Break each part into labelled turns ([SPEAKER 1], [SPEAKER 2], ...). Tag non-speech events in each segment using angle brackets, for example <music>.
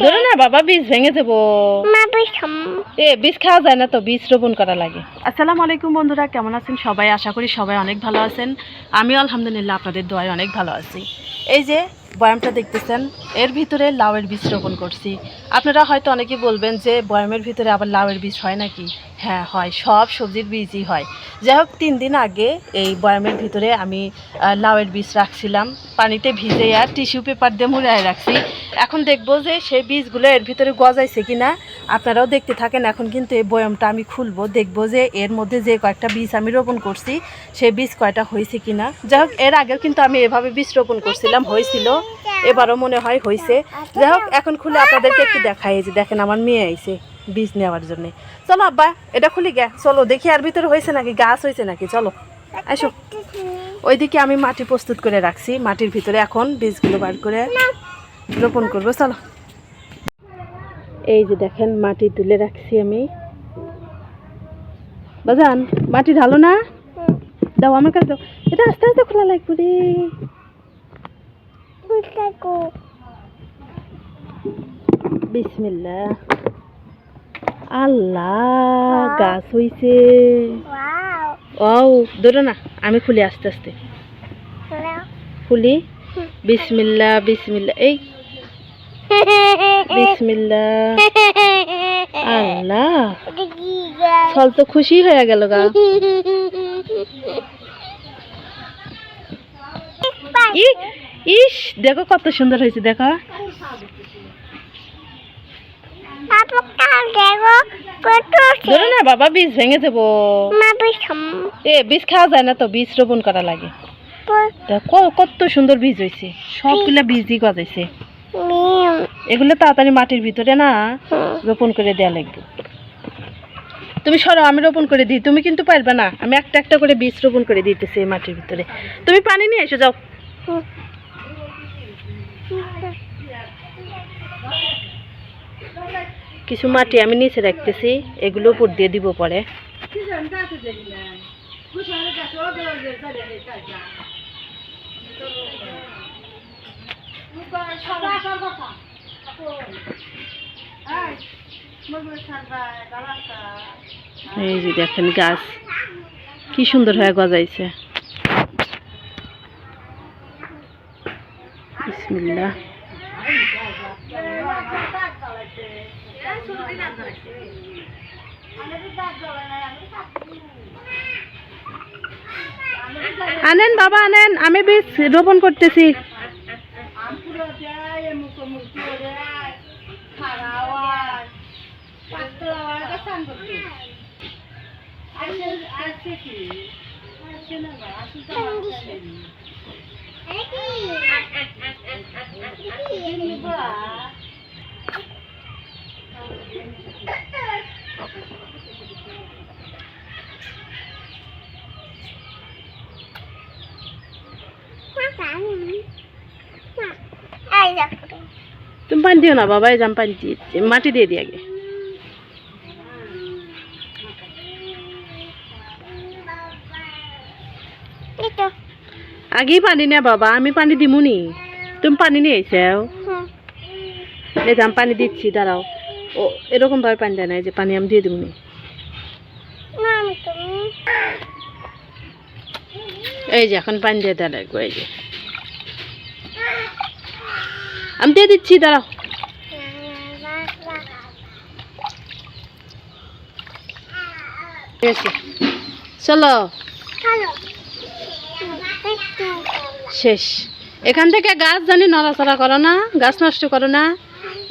[SPEAKER 1] ধরো না বাবা বীজ ভেঙে দেবো। এ বীজ খাওয়া যায় না তো বীজ রোপণ করা লাগে। আসসালামু আলাইকুম বন্ধুরা কেমন আছেন সবাই? আশা করি সবাই অনেক ভালো আছেন। আমিও আলহামদুলিল্লাহ আপনাদের দোয়ায় অনেক ভালো আছি। এই যে বয়ামটা দেখতেছেন এর ভিতরে লাউয়ের বীজ রোপণ করছি। আপনারা হয়তো অনেকেই বলবেন যে, বয়ামের ভিতরে আবার লাউয়ের বীজ হয় নাকি? হ্যাঁ হয়। সব সবজির বীজই হয়। যাই হোক, তিন দিন আগে এই বয়ামের ভিতরে আমি লাউয়ের বীজ রাখছিলাম। পানিতে ভিজে আর টিস্যু পেপার দিয়ে মুড়ায় রাখছি। এখন দেখব যে, সেই বীজগুলো এর ভিতরে গজাইছে কি না আপনারাও দেখতে থাকেন, এখন কিন্তু এই বয়ামটা আমি খুলবো। দেখব যে, এর মধ্যে যে কয়েকটা বীজ আমি রোপণ করছি, সেই বীজ কয়টা হয়েছে কি না যাই হোক, এর আগেও কিন্তু আমি এভাবে বীজ রোপণ করছিলাম, হয়েছিল। এবারও মনে হয় হয়েছে যাই হোক, এখন খুলে আপনাদেরকে একটু দেখাই যে দেখেন আমার মেয়ে আইছে বীজ নেওয়ার জন্য। চলো আব্বা, এটা খুলি গে। চলো, দেখি আর ভিতরে হয়েছে নাকি, গাছ হয়েছে নাকি, চলো। আসো। ওইদিকে আমি মাটি প্রস্তুত করে রাখছি, মাটির ভিতরে এখন বীজগুলো বার করে রোপণ করব, চলো। এই যে দেখেন, মাটি তুলে রাখছি আমি। বাজান, মাটি ঢালো না? দাও আমার কাছে দাও। এটা আস্তে আস্তে খোলা লাগবে রে। বিসমিল্লা আল্লাহ গাছ হইছে। ও ধরো না আমি খুলি আস্তে আস্তে। খুলি। <laughs> বিসমিল্লা বিসমিল্লা এই। বিসমিল্লা আল্লাহ। ফল তো খুশি হয়ে গেল গা। ই ইস দেখো কত সুন্দর হয়েছে দেখো। ধরো না বাবা বীজ ভেঙে দেবো। এ বীজ খাওয়া যায় না তো বীজ রোপণ করা লাগে। কত সুন্দর বীজ হয়েছে সবগুলা বীজই গজাইছে। এগুলো তাড়াতাড়ি মাটির ভিতরে না রোপণ করে দেওয়া লাগবে। তুমি সরো আমি রোপণ করে দিই। তুমি কিন্তু পারবে না। আমি একটা একটা করে বীজ রোপণ করে দিতেছি এই মাটির ভিতরে। তুমি পানি নিয়ে এসো যাও। কিছু মাটি আমি নিচে রাখতেছি, এগুলো উপর দিয়ে দিব পরে। এই যে দেখেন গাছ, কি সুন্দর হয়ে গজাইছে। আনেন বাবা আনেন। আমি বীজ রোপণ করতেছি। তুমি পানি দিও না বাবা এই যে আমি পানি দিয়ে মাটি দিয়ে দিই আগে আগেই পানি নে বাবা আমি পানি দিমুনি তুমি পানি নিয়ে এসেও এই যে আমি পানি দিচ্ছি দাঁড়াও ও, এরকম ভাবে পানি দেয় না যে পানি আমি দিয়ে দিবনি এই যে, এখন পানি দিয়ে দেওয়া লাগবে, এই যে। আমি দিয়ে দিচ্ছি, দাঁড়াও। চলো। শেষ। এখান থেকে গাছ জানি নড়াচড়া করো না, গাছ নষ্ট করো না,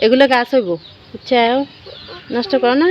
[SPEAKER 1] এগুলো গাছ হইব। বুঝছ নষ্ট করো না?